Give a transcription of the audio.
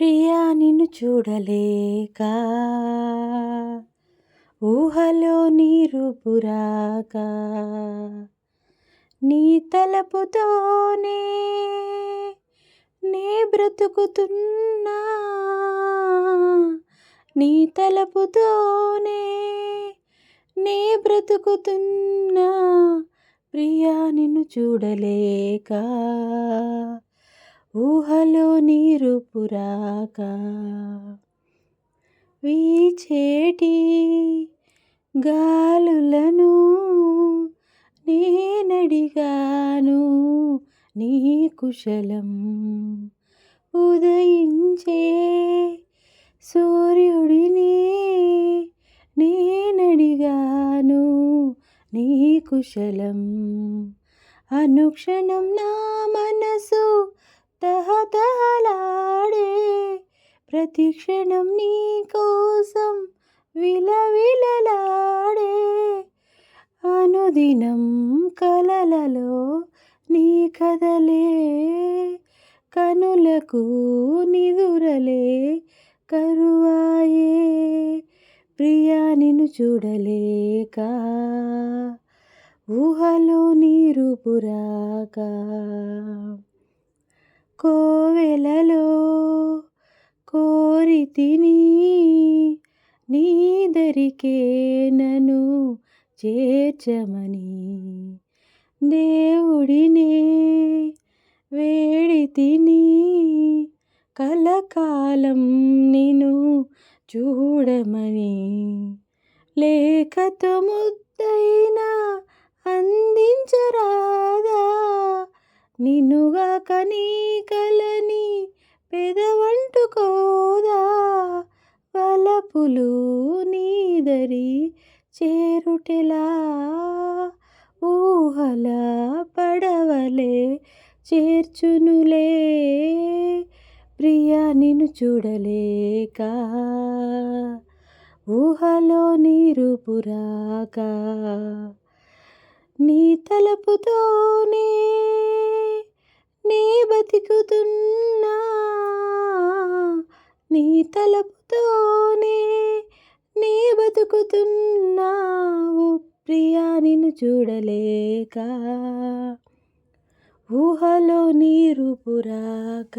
ప్రియా నిన్ను చూడలేక ఊహలో నీరు పురాక నీ తలపుతోనే నే బ్రతుకుతున్నా. నీ తలపుతోనే నే బ్రతుకుతున్నా. ప్రియా నిన్ను చూడలేక ఊహలో నీరు పురాక వీచేటి గాలులను నేనడిగాను నీ కుశలం ఉదయించే సూర్యుడిని నేనడిగాను నీ కుశలం. అనుక్షణం నా మనసు ప్రతిక్షణం నీ కోసం విలవిలలాడే అనుదినం కలలలో నీ కదలే కనులకు నిదురలే కరువాయే. ప్రియా నిన్ను చూడలేక ఊహలో నీరు పురాక కోవెలలో కోరితిని నీదరికే నను చేర్చమని దేవుడినే వేడితిని కలకాలం నిను చూడమని లేఖతో ముద్దైనా అందించరాదా నిన్నుగా కనీ కలని పెదవంటు వలపులు నీదరి చేరుటెలా? ఊహల పడవలే చేర్చునులే ప్రియా నిన్ను చూడలేక. ఊహలో నీరుపురాక నీ తలపుతోనే నీ బతికుతున్నా. నీ తోనే నీ బతుకుతున్నావు ప్రియా నిన్ను చూడలేక. ఊహలో నీరు పురాక